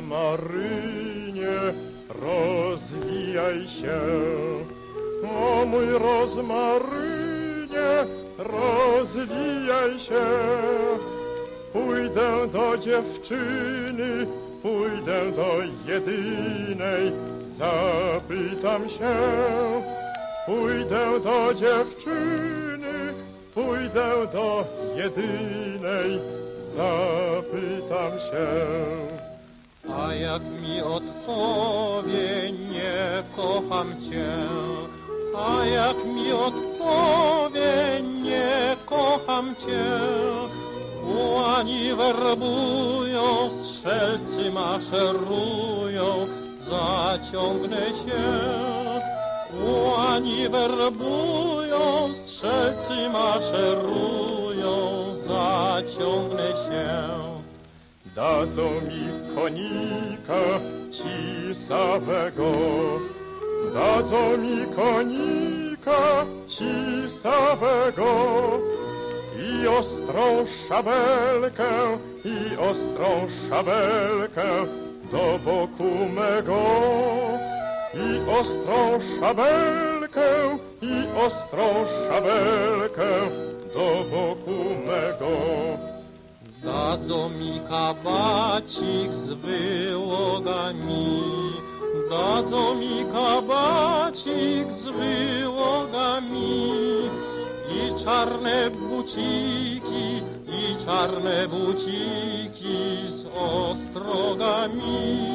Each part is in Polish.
rozmarynie, rozwijaj się. O mój rozmarynie, rozwijaj się. Pójdę do dziewczyny, pójdę do jedynej, zapytam się. Pójdę do dziewczyny, pójdę do jedynej, zapytam się. Jak mi odpowie, nie kocham cię. A jak mi odpowie, nie kocham cię. Łani werbują, strzelcy maszerują, zaciągnę się. Łani werbują, strzelcy maszerują, zaciągnę się. Dadzą mi konika cisawego, dadzą mi konika cisawego i ostrą szabelkę, i ostrą szabelkę do boku mego. I ostrą szabelkę, i ostrą szabelkę Dadzą mi kabacik z wyłogami, dadzą mi kabacik z wyłogami. I czarne buciki, i czarne buciki z ostrogami,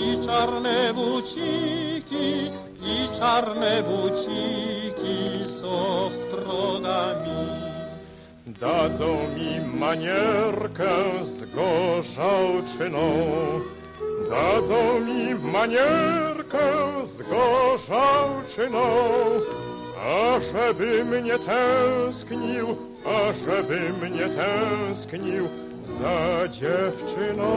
i czarne buciki, i czarne buciki z ostrogami. Dadzą mi manierkę z dadzą mi manierkę z gorzałczyną, ażeby mnie tęsknił, ażeby mnie tęsknił za dziewczyną,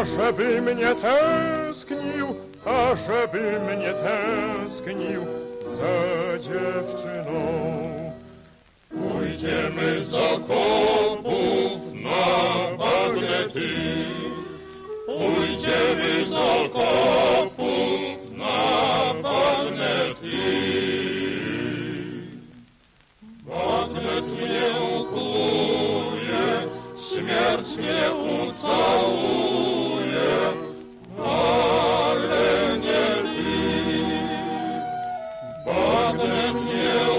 ażeby mnie tęsknił, ażeby mnie tęsknił za dziewczyną. okopów napadnę ty. Bagnę tu nie ukuje, śmierć mnie ucałuje, ale nie ty. Bagnę mnie